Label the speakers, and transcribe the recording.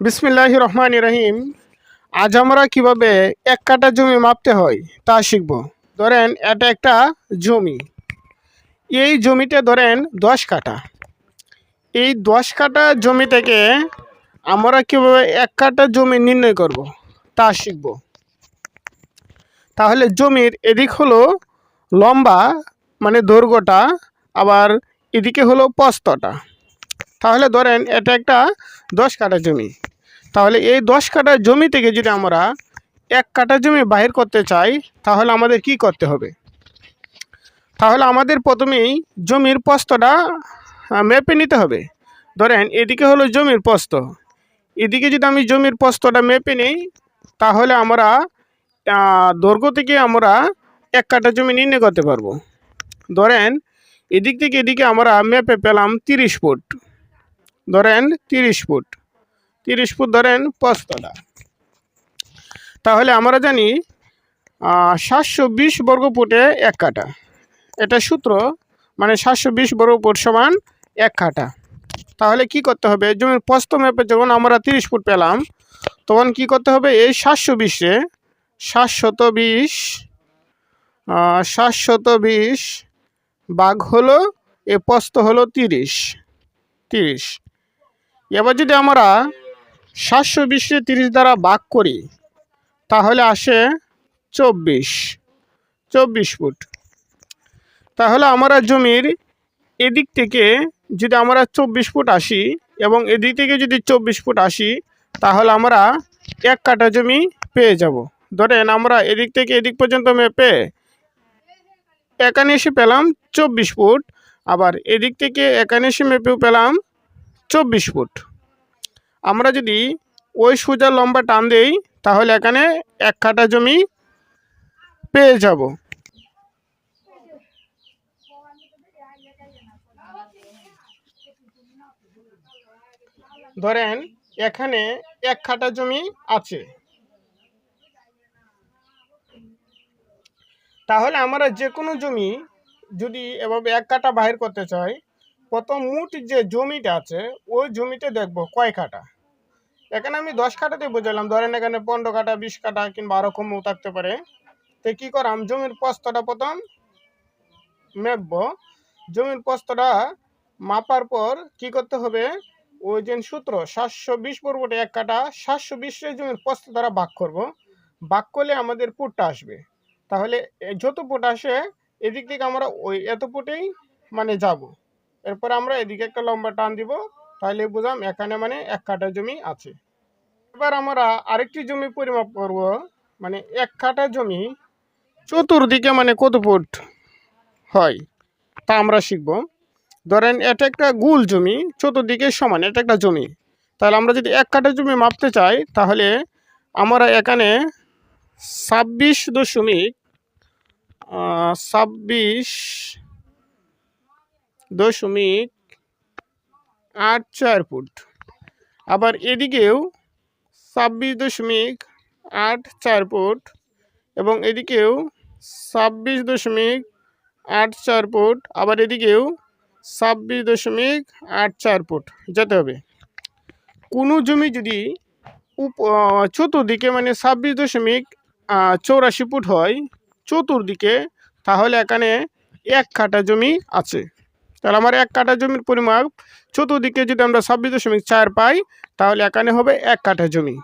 Speaker 1: বিসমিল্লাহ রহমান রহিম। আজ আমরা কীভাবে এক কাটা জমি মাপতে হয় তা শিখব। ধরেন, এটা একটা জমি। এই জমিতে ধরেন দশ কাটা এই দশ কাটা জমি থেকে আমরা কীভাবে এক কাটা জমি নির্ণয় করব তা শিখব। তাহলে জমির এদিক হলো লম্বা মানে দৈর্ঘ্যটা, আবার এদিকে হলো প্রস্তটা তাহলে ধরেন, এটা একটা দশ কাটা জমি। তাহলে এই দশ কাটা জমি থেকে যদি আমরা এক কাটা জমি বাহির করতে চাই, তাহলে আমাদের কি করতে হবে? তাহলে আমাদের প্রথমেই জমির প্রস্তটা মেপে নিতে হবে। ধরেন এদিকে হলো জমির প্রস্ত এদিকে যদি আমি জমির প্রস্তটা মেপে নিই, তাহলে আমরা দৈর্ঘ্য থেকে আমরা এক কাটা জমি নির্ণয় করতে পারব। ধরেন এদিক থেকে এদিকে আমরা মেপে পেলাম তিরিশ ফুট। ধরেন তিরিশ ফুট। তিরিশ ফুট ধরেন প্রস্তটা তাহলে আমরা জানি সাতশো বিশ বর্গ ফুটে এক কাটা এটা সূত্র মানে সাতশো বিশ বর্গ ফুট সমান এক কাটা তাহলে কি করতে হবে? জমির প্রস্ত মেপে যখন আমরা তিরিশ ফুট পেলাম, তখন কি করতে হবে? এই সাতশো বিশে সাতশত বিশ সাতশত বিশ বাঘ হলো এ প্রস্ত হলো তিরিশ। তিরিশ। এবার যদি আমরা সাতশো বিশে তিরিশ দ্বারা ভাগ করি, তাহলে আসে চব্বিশ চব্বিশ ফুট। তাহলে আমরা জমির এদিক থেকে যদি আমরা চব্বিশ ফুট আসি এবং এদিক থেকে যদি চব্বিশ ফুট আসি, তাহলে আমরা এক কাটা জমি পেয়ে যাব। ধরেন আমরা এদিক থেকে এদিক পর্যন্ত মেপে এখানে এসে পেলাম চব্বিশ ফুট, আবার এদিক থেকে এখানে এসে মেপেও পেলাম চব্বিশ ফুট। আমরা যদি ওই সোজা লম্বা টান দেই, তাহলে এখানে এক কাটা জমি পেয়ে যাব। ধরেন এখানে এক কাটা জমি আছে। তাহলে আমরা যে কোনো জমি যদি এভাবে এক কাটা বাহির করতে চাই প্রথম মোট যে জমিটা আছে, ওই জমিতে দেখব কয় কাটা এখানে আমি দশ কাটাতে বোঝালাম, ধরেন এখানে পনেরো কাটা বিশ কাটা কিংবা আরও কমও থাকতে পারে। তো কী করাম, জমির প্রস্তটা প্রথম মেপব। জমির প্রস্তটা মাপার পর কি করতে হবে, ওই যে সূত্র, সাতশো বিশ পর্বটে এক কাটা সাতশো বিশে জমির প্রস্ত দ্বারা ভাগ করব। ভাগ করলে আমাদের পুটটা আসবে। তাহলে যত পুট আসে, এদিক থেকে আমরা ওই এত পুটেই মানে যাব। এরপর আমরা এদিকে একটা লম্বা টান দিব তাহলে বুঝলাম এখানে মানে এক কাটা জমি আছে। এবার আমরা আরেকটি জমি পরিমাপ করব মানে এক কাটা জমি চতুর্দিকে মানে কত ফুট হয়, তা আমরা শিখব। ধরেন এটা একটা গুল জমি, চতুর্দিকে সমান, এটা একটা জমি। তাহলে আমরা যদি এক কাটা জমি মাপতে চাই, তাহলে আমরা এখানে ছাব্বিশ দশমিক ছাব্বিশ দশমিক আট চার ফুট। আবার এদিকেও ছাব্বিশ দশমিক আট চার ফুট এবং এদিকেও ছাব্বিশ দশমিক আট চার ফুট, আবার এদিকেও ছাব্বিশ দশমিক আট চার ফুট যেতে হবে। কোনো জমি যদি উপ চতুর্দিকে মানে ছাব্বিশ দশমিক চৌরাশি ফুট হয় চতুর্দিকে, তাহলে এখানে এক কাটা জমি আছে। তাহলে আমার এক কাঠা জমির পরিমাপ, চতুর্দিকে যদি আমরা ছাব্বিশ দশমিক চার পাই, তাহলে এখানে হবে এক কাঠা জমি।